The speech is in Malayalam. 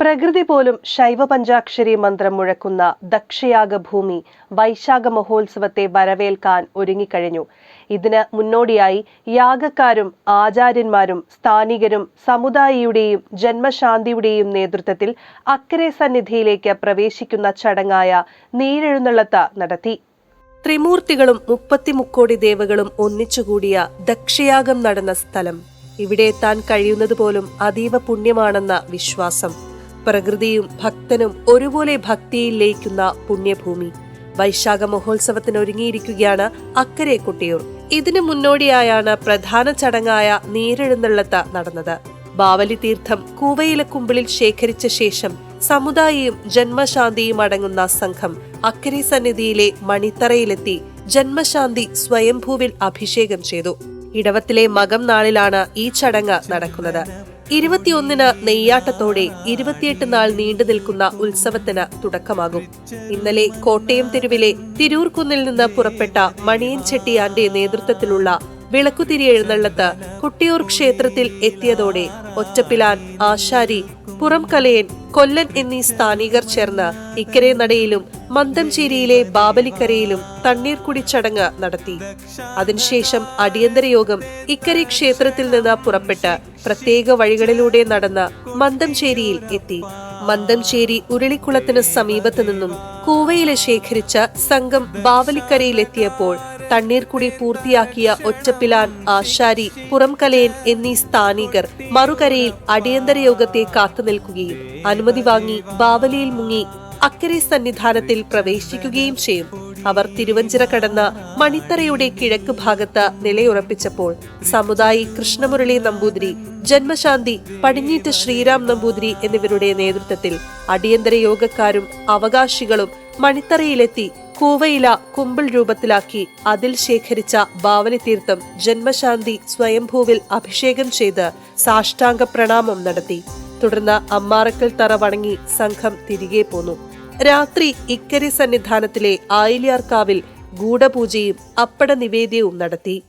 പ്രകൃതി പോലും ശൈവ പഞ്ചാക്ഷരി മന്ത്രം മുഴക്കുന്ന ദക്ഷയാഗഭൂമി വൈശാഖ മഹോത്സവത്തെ വരവേൽക്കാൻ ഒരുങ്ങിക്കഴിഞ്ഞു. ഇതിന് മുന്നോടിയായി യാഗക്കാരും ആചാര്യന്മാരും സ്ഥാനികരും സമുദായിയുടെയും ജന്മശാന്തിയുടെയും നേതൃത്വത്തിൽ അക്കരെ സന്നിധിയിലേക്ക് പ്രവേശിക്കുന്ന ചടങ്ങായ നീരെഴുന്നള്ളത്ത് നടത്തി. ത്രിമൂർത്തികളും മുപ്പത്തിമുക്കോടി ദേവകളും ഒന്നിച്ചുകൂടിയ ദക്ഷയാഗം നടന്ന സ്ഥലം. ഇവിടെ എത്താൻ കഴിയുന്നത് പോലും അതീവ പുണ്യമാണെന്ന വിശ്വാസം. പ്രകൃതിയും ഭക്തനും ഒരുപോലെ ഭക്തിയിൽ ലയിക്കുന്ന പുണ്യഭൂമി. വൈശാഖ മഹോത്സവത്തിന് ഒരുങ്ങിയിരിക്കുകയാണ് അക്കരെ കുട്ടിയൂർ. ഇതിനു മുന്നോടിയായാണ് പ്രധാന ചടങ്ങായ നീരെഴുന്നള്ളത്ത് നടന്നത്. ബാവലി തീർത്ഥം കൂവയില കുമ്പിളിൽ ശേഖരിച്ച ശേഷം സമുദായിയും ജന്മശാന്തിയും അടങ്ങുന്ന സംഘം അക്കരെ സന്നിധിയിലെ മണിത്തറയിലെത്തി ജന്മശാന്തി സ്വയംഭൂവിൽ അഭിഷേകം ചെയ്തു. ഇടവത്തിലെ മകം നാളിലാണ് ഈ ചടങ്ങ് നടക്കുന്നത്. ഇരുപത്തിയൊന്നിന് നെയ്യാട്ടത്തോടെ ഇരുപത്തിയെട്ട് നാൾ നീണ്ടു നിൽക്കുന്ന ഉത്സവത്തിന് തുടക്കമാകും. ഇന്നലെ കോട്ടയം തെരുവിലെ തിരൂർക്കുന്നിൽ നിന്ന് പുറപ്പെട്ട മണിയൻ ചെട്ടിയാന്റെ നേതൃത്വത്തിലുള്ള വിളക്കുതിരി എഴുന്നള്ളത്ത് കൊട്ടിയൂർ ക്ഷേത്രത്തിൽ എത്തിയതോടെ ഒറ്റപ്പിലാൻ ആശാരി പുറംകലയൻ കൊല്ലൻ എന്നീ സ്ഥാനികർ ചേർന്ന് ഇക്കരെ നടയിലും മന്ദംചേരിയിലെ ബാബലിക്കരയിലും തണ്ണീർക്കുടി ചടങ്ങ് നടത്തി. അതിനുശേഷം അടിയന്തര യോഗം ഇക്കരെ ക്ഷേത്രത്തിൽ നിന്ന് പുറപ്പെട്ട് പ്രത്യേക വഴികളിലൂടെ നടന്ന് മന്ദംചേരിയിൽ എത്തി. മന്ദംചേരി ഉരുളിക്കുളത്തിന് സമീപത്തു നിന്നും കൂവയിലെ ശേഖരിച്ച സംഘം ബാവലിക്കരയിലെത്തിയപ്പോൾ തണ്ണീർക്കുടി പൂർത്തിയാക്കിയ ഒറ്റപ്പിലാൻ ആശാരി പുറംകലയൻ എന്നീ സ്ഥാനികർ മറുകരയിൽ അടിയന്തര യോഗത്തെ കാത്തുനിൽക്കുകയും അനുമതി വാങ്ങി ബാവലിയിൽ മുങ്ങി അക്കരെ സന്നിധാനത്തിൽ പ്രവേശിക്കുകയും ചെയ്യും. അവർ തിരുവഞ്ചിറ കടന്ന മണിത്തറയുടെ കിഴക്ക് ഭാഗത്ത് നിലയുറപ്പിച്ചപ്പോൾ സമുദായി കൃഷ്ണമുരളി നമ്പൂതിരി ജന്മശാന്തി പടിഞ്ഞീറ്റ് ശ്രീരാം നമ്പൂതിരി എന്നിവരുടെ നേതൃത്വത്തിൽ അടിയന്തര യോഗക്കാരും അവകാശികളും മണിത്തറയിലെത്തി കൂവയില കുമ്പിൾ രൂപത്തിലാക്കി അതിൽ ശേഖരിച്ച ബാവലി തീർത്ഥം ജന്മശാന്തി സ്വയംഭൂവിൽ അഭിഷേകം ചെയ്ത് സാഷ്ടാംഗ പ്രണാമം നടത്തി. തുടർന്ന് അമ്മാറക്കൽ തറ വണങ്ങി സംഘം തിരികെ പോന്നു. രാത്രി ഇക്കരി സന്നിധാനത്തിലെ ആയിലിയാർക്കാവിൽ ഗൂഢപൂജയും അപ്പട നിവേദ്യവും നടത്തി.